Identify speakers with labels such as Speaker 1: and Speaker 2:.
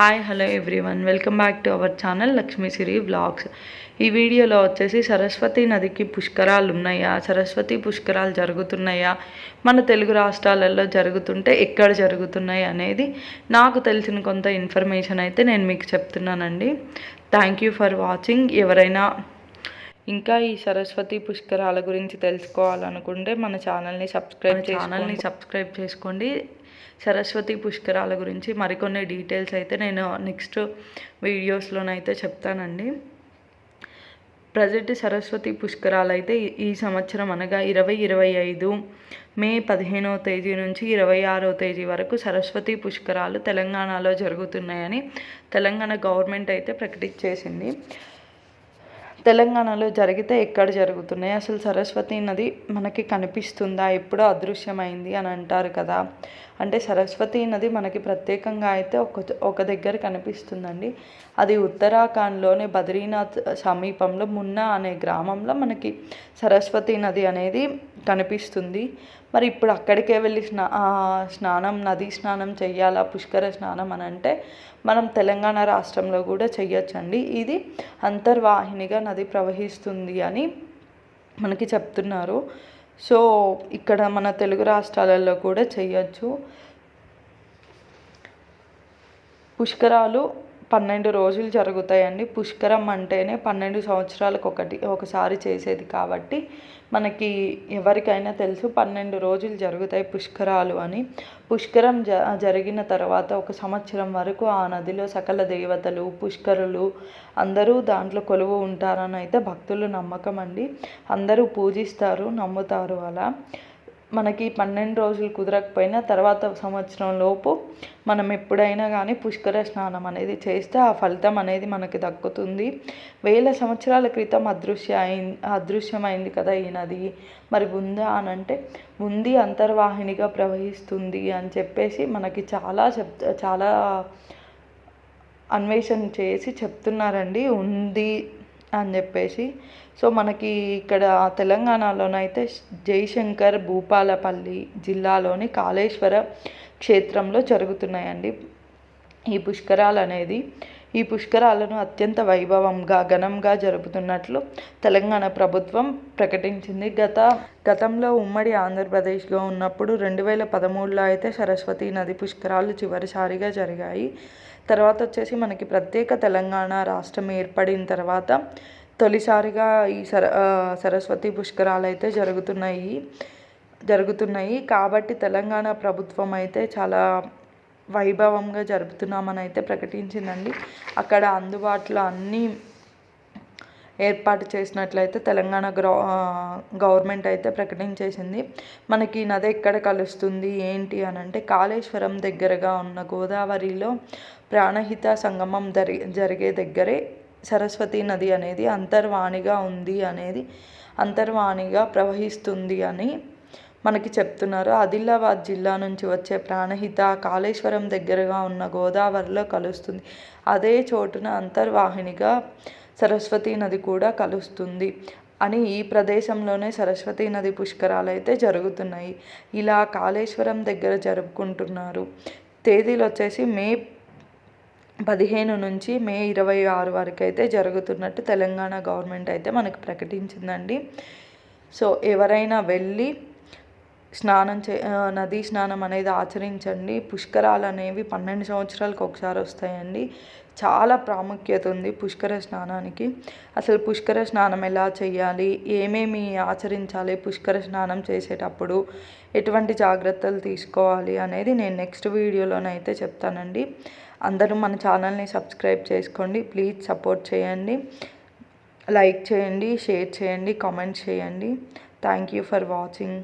Speaker 1: Hi hello everyone welcome back to our channel Lakshmi Siri vlogs ఈ వీడియోలో వచ్చేసి సరస్వతి నదికి పుష్కరాలు ఉన్నాయా సరస్వతి పుష్కరాలు జరుగుతున్నాయా? మన తెలుగు రాష్ట్రాలలో జరుగుతుంటే ఎక్కడ జరుగుతున్నాయి అనేది నాకు తెలిసిన కొంత ఇన్ఫర్మేషన్ అయితే నేను మీకు చెప్తున్నానండి. థ్యాంక్ యూ ఫర్ వాచింగ్ ఎవరైనా ఇంకా ఈ సరస్వతి పుష్కరాల గురించి తెలుసుకోవాలనుకుంటే మన ఛానల్ని సబ్స్క్రైబ్ ఛానల్ని సబ్స్క్రైబ్ చేసుకోండి. సరస్వతి పుష్కరాల గురించి మరికొన్ని డీటెయిల్స్ అయితే నేను నెక్స్ట్ వీడియోస్లోనైతే చెప్తానండి. ప్రజెంట్ సరస్వతి పుష్కరాలు అయితే ఈ సంవత్సరం అనగా ఇరవై ఇరవై ఐదు మే పదిహేనవ తేదీ నుంచి ఇరవై ఆరో తేదీ వరకు సరస్వతి పుష్కరాలు తెలంగాణలో జరుగుతున్నాయని తెలంగాణ గవర్నమెంట్ అయితే ప్రకటించేసింది. తెలంగాణలో జరిగితే ఎక్కడ జరుగుతున్నాయి? అసలు సరస్వతి నది మనకి కనిపిస్తుందా? ఎప్పుడో అదృశ్యమైంది అని అంటారు కదా. అంటే సరస్వతి నది మనకి ప్రత్యేకంగా అయితే ఒక ఒక దగ్గర కనిపిస్తుందండి. అది ఉత్తరాఖండ్లోని బద్రీనాథ్ సమీపంలో మున్నా అనే గ్రామంలో మనకి సరస్వతి నది అనేది కనిపిస్తుంది. మరి ఇప్పుడు అక్కడికే వెళ్ళి స్నా స్నానం నదీ స్నానం చెయ్యాలా పుష్కర స్నానం అని అంటే మనం తెలంగాణ రాష్ట్రంలో కూడా చెయ్యొచ్చండి. ఇది అంతర్వాహినిగా నది ప్రవహిస్తుంది అని మనకి చెప్తున్నారు. సో ఇక్కడ మన తెలుగు రాష్ట్రాలలో కూడా చెయ్యొచ్చు. పుష్కరాలు పన్నెండు రోజులు జరుగుతాయండి. పుష్కరం అంటేనే పన్నెండు సంవత్సరాలకు ఒకటి ఒకసారి చేసేది కాబట్టి మనకి ఎవరికైనా తెలుసు పన్నెండు రోజులు జరుగుతాయి పుష్కరాలు అని. పుష్కరం జ జరిగిన తర్వాత ఒక సంవత్సరం వరకు ఆ నదిలో సకల దేవతలు పుష్కరులు అందరూ దాంట్లో కొలువు ఉంటారని అయితే భక్తులు నమ్మకం అండి. అందరూ పూజిస్తారు నమ్ముతారు అలా. మనకి పన్నెండు రోజులు కుదరకపోయినా తర్వాత సంవత్సరం లోపు మనం ఎప్పుడైనా కానీ పుష్కర స్నానం అనేది చేస్తే ఆ ఫలితం అనేది మనకి దక్కుతుంది. వేల సంవత్సరాల క్రితం అదృశ్య అయింది అదృశ్యమైంది కదా ఈ నది. మరి ఉందా అని అంటే ఉంది అంతర్వాహినిగా ప్రవహిస్తుంది అని చెప్పేసి మనకి చాలా చెప్ చాలా అన్వేషణ చేసి చెప్తున్నారండి. ఉంది అని చెప్పేసి. సో మనకి ఇక్కడ తెలంగాణలోనైతే జయశంకర్ భూపాలపల్లి జిల్లాలోని కాళేశ్వర క్షేత్రంలో జరుగుతున్నాయండి. ఈ పుష్కరాలు అనేది ఈ పుష్కరాలను అత్యంత వైభవంగా ఘనంగా జరుపుతున్నట్లు తెలంగాణ ప్రభుత్వం ప్రకటించింది. గత గతంలో ఉమ్మడి ఆంధ్రప్రదేశ్లో ఉన్నప్పుడు రెండు వేల పదమూడులో అయితే సరస్వతి నది పుష్కరాలు చివరిసారిగా జరిగాయి. తర్వాత వచ్చేసి మనకి ప్రత్యేక తెలంగాణ రాష్ట్రం ఏర్పడిన తర్వాత తొలిసారిగా ఈ సర సరస్వతి పుష్కరాలు అయితే జరుగుతున్నాయి. జరుగుతున్నాయి. కాబట్టి తెలంగాణ ప్రభుత్వం అయితే చాలా వైభవంగా జరుపుతున్నామని అయితే ప్రకటించిందండి. అక్కడ అందుబాటులో అన్నీ ఏర్పాటు చేసినట్లయితే తెలంగాణ గ్రౌ గవర్నమెంట్ అయితే ప్రకటించేసింది. మనకి నది ఎక్కడ కలుస్తుంది ఏంటి అని అంటే కాళేశ్వరం దగ్గరగా ఉన్న గోదావరిలో ప్రాణహిత సంగమం జరి జరిగే దగ్గరే సరస్వతి నది అనేది అంతర్వాణిగా ఉంది అనేది అంతర్వాణిగా ప్రవహిస్తుంది అని మనకి చెప్తున్నారు. ఆదిలాబాద్ జిల్లా నుంచి వచ్చే ప్రాణహిత కాళేశ్వరం దగ్గరగా ఉన్న గోదావరిలో కలుస్తుంది. అదే చోటున అంతర్వాహినిగా సరస్వతి నది కూడా కలుస్తుంది అని ఈ ప్రదేశంలోనే సరస్వతి నది పుష్కరాలు అయితే జరుగుతున్నాయి. ఇలా కాళేశ్వరం దగ్గర జరుపుకుంటున్నారు. తేదీలు వచ్చేసి మే పదిహేను నుంచి మే ఇరవై ఆరు వరకు అయితే జరుగుతున్నట్టు తెలంగాణ గవర్నమెంట్ అయితే మనకు ప్రకటించిందండి. సో ఎవరైనా వెళ్ళి స్నానం చే నదీ స్నానం అనేది ఆచరించండి. పుష్కరాలు అనేవి పన్నెండు సంవత్సరాలకు ఒకసారి వస్తాయండి. చాలా ప్రాముఖ్యత ఉంది పుష్కర స్నానానికి. అసలు పుష్కర స్నానం ఎలా చేయాలి ఏమేమి ఆచరించాలి పుష్కర స్నానం చేసేటప్పుడు? ఎటువంటి జాగ్రత్తలు తీసుకోవాలి అనేది నేను నెక్స్ట్ వీడియోలోనైతే చెప్తానండి. అందరూ మన ఛానల్ని సబ్స్క్రైబ్ చేసుకోండి. ప్లీజ్ సపోర్ట్ చేయండి. లైక్ చేయండి షేర్ చేయండి కామెంట్ చేయండి. Thank you for watching.